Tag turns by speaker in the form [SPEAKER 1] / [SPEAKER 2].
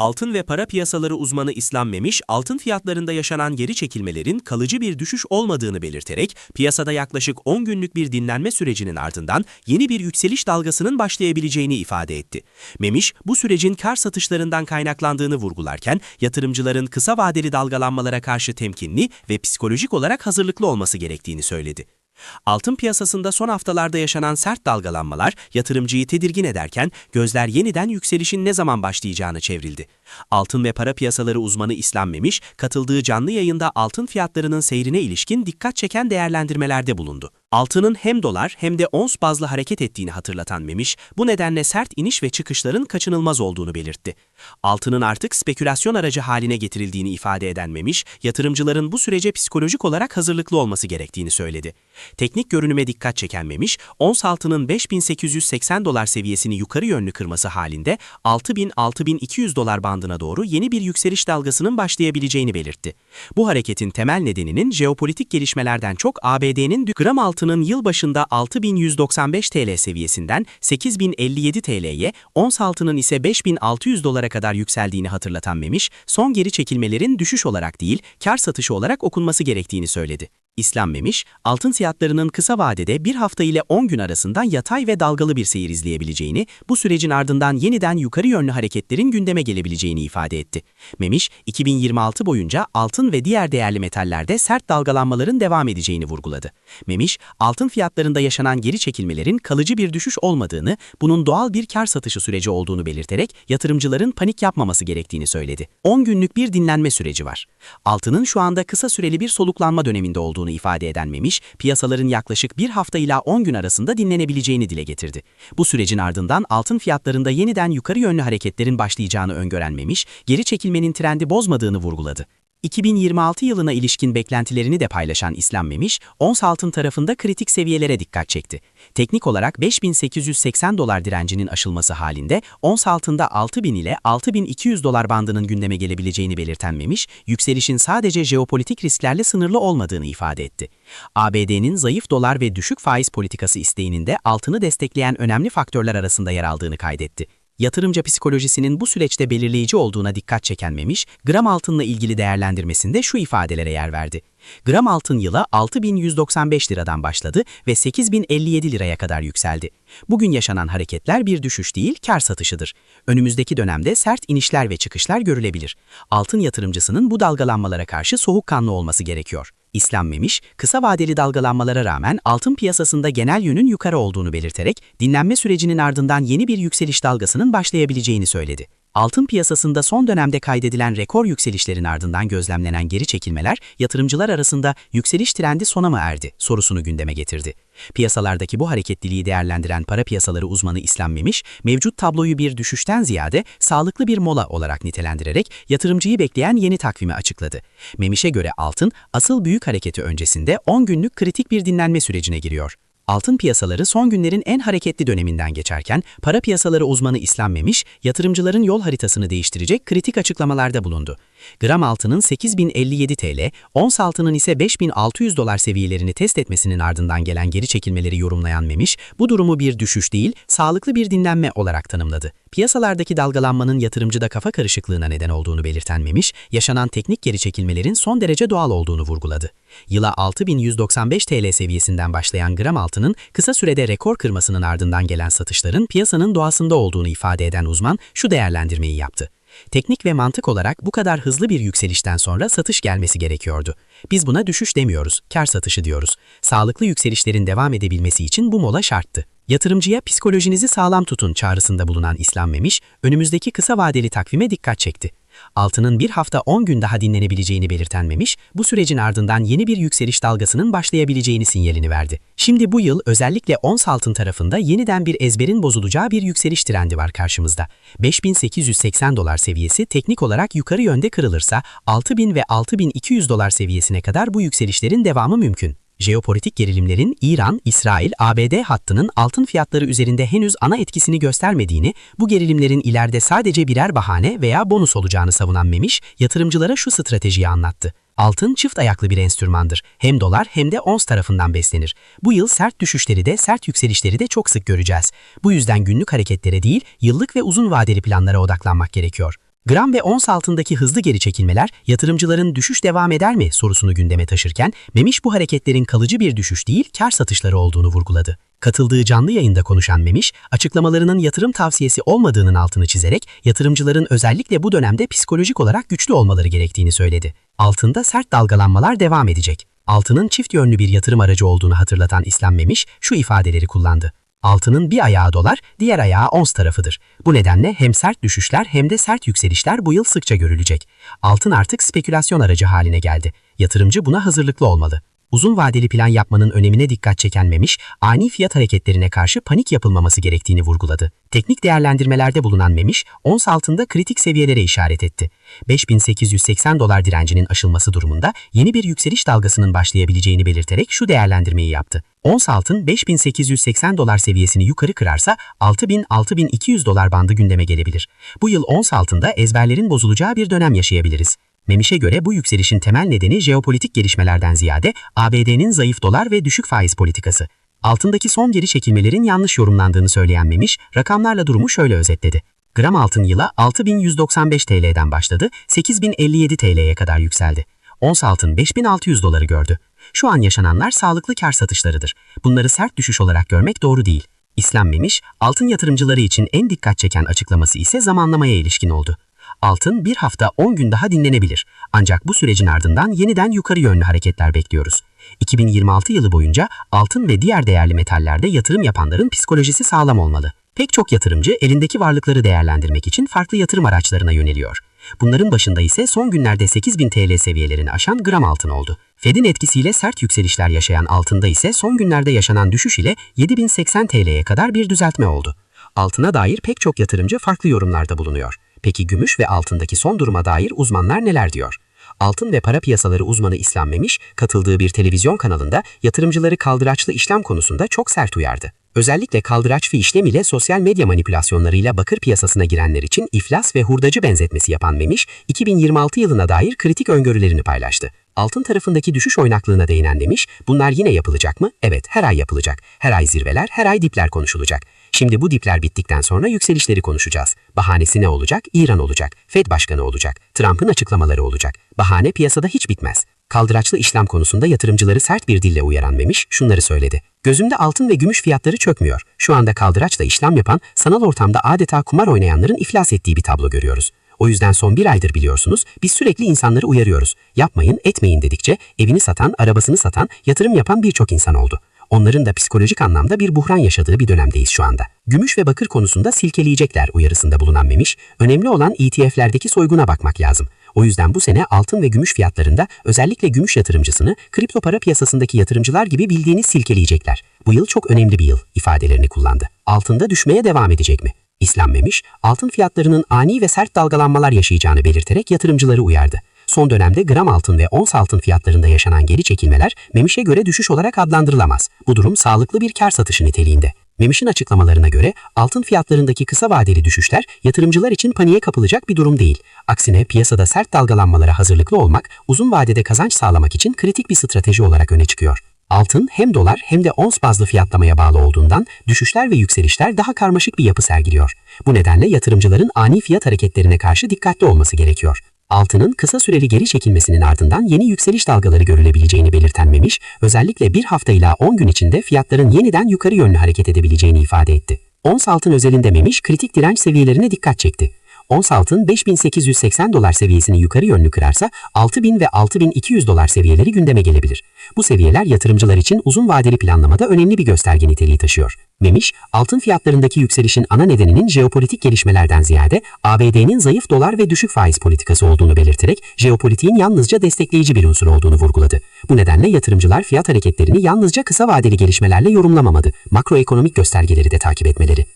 [SPEAKER 1] Altın ve para piyasaları uzmanı İslam Memiş, altın fiyatlarında yaşanan geri çekilmelerin kalıcı bir düşüş olmadığını belirterek, piyasada yaklaşık 10 günlük bir dinlenme sürecinin ardından yeni bir yükseliş dalgasının başlayabileceğini ifade etti. Memiş, bu sürecin kar satışlarından kaynaklandığını vurgularken, yatırımcıların kısa vadeli dalgalanmalara karşı temkinli ve psikolojik olarak hazırlıklı olması gerektiğini söyledi. Altın piyasasında son haftalarda yaşanan sert dalgalanmalar yatırımcıyı tedirgin ederken gözler yeniden yükselişin ne zaman başlayacağını çevrildi. Altın ve para piyasaları uzmanı İslam Memiş, katıldığı canlı yayında altın fiyatlarının seyrine ilişkin dikkat çeken değerlendirmelerde bulundu. Altının hem dolar hem de ons bazlı hareket ettiğini hatırlatan Memiş, bu nedenle sert iniş ve çıkışların kaçınılmaz olduğunu belirtti. Altının artık spekülasyon aracı haline getirildiğini ifade eden Memiş, yatırımcıların bu sürece psikolojik olarak hazırlıklı olması gerektiğini söyledi. Teknik görünüme dikkat çeken Memiş, ons altının 5880 dolar seviyesini yukarı yönlü kırması halinde 6000-6200 dolar bandına doğru yeni bir yükseliş dalgasının başlayabileceğini belirtti. Bu hareketin temel nedeninin jeopolitik gelişmelerden çok ABD'nin gram altının yılbaşında 6195 TL seviyesinden 8057 TL'ye, ons altının ise 5600 dolara kadar yükseldiğini hatırlatan Memiş, son geri çekilmelerin düşüş olarak değil, kar satışı olarak okunması gerektiğini söyledi. İslam Memiş, altın fiyatlarının kısa vadede bir hafta ile 10 gün arasından yatay ve dalgalı bir seyir izleyebileceğini, bu sürecin ardından yeniden yukarı yönlü hareketlerin gündeme gelebileceğini ifade etti. Memiş, 2026 boyunca altın ve diğer değerli metallerde sert dalgalanmaların devam edeceğini vurguladı. Memiş, altın fiyatlarında yaşanan geri çekilmelerin kalıcı bir düşüş olmadığını, bunun doğal bir kar satışı süreci olduğunu belirterek yatırımcıların panik yapmaması gerektiğini söyledi. 10 günlük bir dinlenme süreci var. Altının şu anda kısa süreli bir soluklanma döneminde olduğunu ifade eden Memiş, piyasaların yaklaşık bir hafta ila 10 gün arasında dinlenebileceğini dile getirdi. Bu sürecin ardından altın fiyatlarında yeniden yukarı yönlü hareketlerin başlayacağını öngören Memiş, geri çekilmenin trendi bozmadığını vurguladı. 2026 yılına ilişkin beklentilerini de paylaşan İslam Memiş, ons altın tarafında kritik seviyelere dikkat çekti. Teknik olarak 5880 dolar direncinin aşılması halinde ons altında 6000 ile 6200 dolar bandının gündeme gelebileceğini belirten Memiş, yükselişin sadece jeopolitik risklerle sınırlı olmadığını ifade etti. ABD'nin zayıf dolar ve düşük faiz politikası isteğinin de altını destekleyen önemli faktörler arasında yer aldığını kaydetti yatırımcı psikolojisinin bu süreçte belirleyici olduğuna dikkat çeken Memiş, gram altınla ilgili değerlendirmesinde şu ifadelere yer verdi. Gram altın yıla 6195 liradan başladı ve 8057 liraya kadar yükseldi. Bugün yaşanan hareketler bir düşüş değil, kar satışıdır. Önümüzdeki dönemde sert inişler ve çıkışlar görülebilir. Altın yatırımcısının bu dalgalanmalara karşı soğukkanlı olması gerekiyor. İslam Memiş, kısa vadeli dalgalanmalara rağmen altın piyasasında genel yönün yukarı olduğunu belirterek, dinlenme sürecinin ardından yeni bir yükseliş dalgasının başlayabileceğini söyledi. Altın piyasasında son dönemde kaydedilen rekor yükselişlerin ardından gözlemlenen geri çekilmeler, yatırımcılar arasında yükseliş trendi sona mı erdi sorusunu gündeme getirdi. Piyasalardaki bu hareketliliği değerlendiren para piyasaları uzmanı İslam Memiş, mevcut tabloyu bir düşüşten ziyade sağlıklı bir mola olarak nitelendirerek yatırımcıyı bekleyen yeni takvimi açıkladı. Memiş'e göre altın, asıl büyük hareketi öncesinde 10 günlük kritik bir dinlenme sürecine giriyor. Altın piyasaları son günlerin en hareketli döneminden geçerken, para piyasaları uzmanı İslam Memiş, yatırımcıların yol haritasını değiştirecek kritik açıklamalarda bulundu. Gram altının 8057 TL, ons altının ise 5600 dolar seviyelerini test etmesinin ardından gelen geri çekilmeleri yorumlayan Memiş, bu durumu bir düşüş değil, sağlıklı bir dinlenme olarak tanımladı. Piyasalardaki dalgalanmanın yatırımcıda kafa karışıklığına neden olduğunu belirten Memiş, yaşanan teknik geri çekilmelerin son derece doğal olduğunu vurguladı. Yıla 6195 TL seviyesinden başlayan gram altının kısa sürede rekor kırmasının ardından gelen satışların piyasanın doğasında olduğunu ifade eden uzman şu değerlendirmeyi yaptı. Teknik ve mantık olarak bu kadar hızlı bir yükselişten sonra satış gelmesi gerekiyordu. Biz buna düşüş demiyoruz, kar satışı diyoruz. Sağlıklı yükselişlerin devam edebilmesi için bu mola şarttı. Yatırımcıya psikolojinizi sağlam tutun çağrısında bulunan İslam Memiş, önümüzdeki kısa vadeli takvime dikkat çekti altının bir hafta 10 gün daha dinlenebileceğini belirten Memiş, bu sürecin ardından yeni bir yükseliş dalgasının başlayabileceğini sinyalini verdi. Şimdi bu yıl özellikle ons altın tarafında yeniden bir ezberin bozulacağı bir yükseliş trendi var karşımızda. 5880 dolar seviyesi teknik olarak yukarı yönde kırılırsa 6000 ve 6200 dolar seviyesine kadar bu yükselişlerin devamı mümkün jeopolitik gerilimlerin İran, İsrail, ABD hattının altın fiyatları üzerinde henüz ana etkisini göstermediğini, bu gerilimlerin ileride sadece birer bahane veya bonus olacağını savunan Memiş, yatırımcılara şu stratejiyi anlattı. Altın çift ayaklı bir enstrümandır. Hem dolar hem de ons tarafından beslenir. Bu yıl sert düşüşleri de sert yükselişleri de çok sık göreceğiz. Bu yüzden günlük hareketlere değil, yıllık ve uzun vadeli planlara odaklanmak gerekiyor.
[SPEAKER 2] Gram ve ons altındaki hızlı geri çekilmeler yatırımcıların düşüş devam eder mi sorusunu gündeme taşırken Memiş bu hareketlerin kalıcı bir düşüş değil kar satışları olduğunu vurguladı. Katıldığı canlı yayında konuşan Memiş, açıklamalarının yatırım tavsiyesi olmadığının altını çizerek yatırımcıların özellikle bu dönemde psikolojik olarak güçlü olmaları gerektiğini söyledi. Altında sert dalgalanmalar devam edecek. Altının çift yönlü bir yatırım aracı olduğunu hatırlatan İslam Memiş şu ifadeleri kullandı. Altının bir ayağı dolar, diğer ayağı ons tarafıdır. Bu nedenle hem sert düşüşler hem de sert yükselişler bu yıl sıkça görülecek. Altın artık spekülasyon aracı haline geldi. Yatırımcı buna hazırlıklı olmalı. Uzun vadeli plan yapmanın önemine dikkat çeken Memiş, ani fiyat hareketlerine karşı panik yapılmaması gerektiğini vurguladı. Teknik değerlendirmelerde bulunan Memiş, ons altında kritik seviyelere işaret etti. 5880 dolar direncinin aşılması durumunda yeni bir yükseliş dalgasının başlayabileceğini belirterek şu değerlendirmeyi yaptı. Ons altın 5880 dolar seviyesini yukarı kırarsa 6000-6200 dolar bandı gündeme gelebilir. Bu yıl ons altında ezberlerin bozulacağı bir dönem yaşayabiliriz. Memiş'e göre bu yükselişin temel nedeni jeopolitik gelişmelerden ziyade ABD'nin zayıf dolar ve düşük faiz politikası. Altındaki son geri çekilmelerin yanlış yorumlandığını söyleyen Memiş, rakamlarla durumu şöyle özetledi. Gram altın yıla 6195 TL'den başladı, 8057 TL'ye kadar yükseldi. Ons altın 5600 doları gördü. Şu an yaşananlar sağlıklı kar satışlarıdır. Bunları sert düşüş olarak görmek doğru değil. İslam Memiş, altın yatırımcıları için en dikkat çeken açıklaması ise zamanlamaya ilişkin oldu. Altın bir hafta 10 gün daha dinlenebilir. Ancak bu sürecin ardından yeniden yukarı yönlü hareketler bekliyoruz. 2026 yılı boyunca altın ve diğer değerli metallerde yatırım yapanların psikolojisi sağlam olmalı. Pek çok yatırımcı elindeki varlıkları değerlendirmek için farklı yatırım araçlarına yöneliyor. Bunların başında ise son günlerde 8000 TL seviyelerini aşan gram altın oldu. Fed'in etkisiyle sert yükselişler yaşayan altında ise son günlerde yaşanan düşüş ile 7080 TL'ye kadar bir düzeltme oldu. Altına dair pek çok yatırımcı farklı yorumlarda bulunuyor. Peki gümüş ve altındaki son duruma dair uzmanlar neler diyor? Altın ve para piyasaları uzmanı İslam Memiş, katıldığı bir televizyon kanalında yatırımcıları kaldıraçlı işlem konusunda çok sert uyardı. Özellikle kaldıraç fi işlem ile sosyal medya manipülasyonlarıyla bakır piyasasına girenler için iflas ve hurdacı benzetmesi yapan Memiş, 2026 yılına dair kritik öngörülerini paylaştı. Altın tarafındaki düşüş oynaklığına değinen demiş, bunlar yine yapılacak mı? Evet, her ay yapılacak. Her ay zirveler, her ay dipler konuşulacak. Şimdi bu dipler bittikten sonra yükselişleri konuşacağız. Bahanesi ne olacak? İran olacak. Fed başkanı olacak. Trump'ın açıklamaları olacak. Bahane piyasada hiç bitmez. Kaldıraçlı işlem konusunda yatırımcıları sert bir dille uyaran Memiş şunları söyledi. Gözümde altın ve gümüş fiyatları çökmüyor. Şu anda kaldıraçla işlem yapan, sanal ortamda adeta kumar oynayanların iflas ettiği bir tablo görüyoruz. O yüzden son bir aydır biliyorsunuz biz sürekli insanları uyarıyoruz. Yapmayın, etmeyin dedikçe evini satan, arabasını satan, yatırım yapan birçok insan oldu. Onların da psikolojik anlamda bir buhran yaşadığı bir dönemdeyiz şu anda. Gümüş ve bakır konusunda silkeleyecekler uyarısında bulunan Memiş, önemli olan ETF'lerdeki soyguna bakmak lazım. O yüzden bu sene altın ve gümüş fiyatlarında özellikle gümüş yatırımcısını kripto para piyasasındaki yatırımcılar gibi bildiğiniz silkeleyecekler. Bu yıl çok önemli bir yıl ifadelerini kullandı. Altında düşmeye devam edecek mi? İslam Memiş, altın fiyatlarının ani ve sert dalgalanmalar yaşayacağını belirterek yatırımcıları uyardı. Son dönemde gram altın ve ons altın fiyatlarında yaşanan geri çekilmeler Memiş'e göre düşüş olarak adlandırılamaz. Bu durum sağlıklı bir kar satışı niteliğinde. Memiş'in açıklamalarına göre altın fiyatlarındaki kısa vadeli düşüşler yatırımcılar için paniğe kapılacak bir durum değil. Aksine piyasada sert dalgalanmalara hazırlıklı olmak, uzun vadede kazanç sağlamak için kritik bir strateji olarak öne çıkıyor. Altın hem dolar hem de ons bazlı fiyatlamaya bağlı olduğundan düşüşler ve yükselişler daha karmaşık bir yapı sergiliyor. Bu nedenle yatırımcıların ani fiyat hareketlerine karşı dikkatli olması gerekiyor. Altının kısa süreli geri çekilmesinin ardından yeni yükseliş dalgaları görülebileceğini belirten Memiş, özellikle bir hafta ila 10 gün içinde fiyatların yeniden yukarı yönlü hareket edebileceğini ifade etti. Ons altın özelinde Memiş kritik direnç seviyelerine dikkat çekti. Ons altın 5880 dolar seviyesini yukarı yönlü kırarsa 6000 ve 6200 dolar seviyeleri gündeme gelebilir. Bu seviyeler yatırımcılar için uzun vadeli planlamada önemli bir gösterge niteliği taşıyor. Memiş, altın fiyatlarındaki yükselişin ana nedeninin jeopolitik gelişmelerden ziyade ABD'nin zayıf dolar ve düşük faiz politikası olduğunu belirterek jeopolitiğin yalnızca destekleyici bir unsur olduğunu vurguladı. Bu nedenle yatırımcılar fiyat hareketlerini yalnızca kısa vadeli gelişmelerle yorumlamamalı, makroekonomik göstergeleri de takip etmeleri.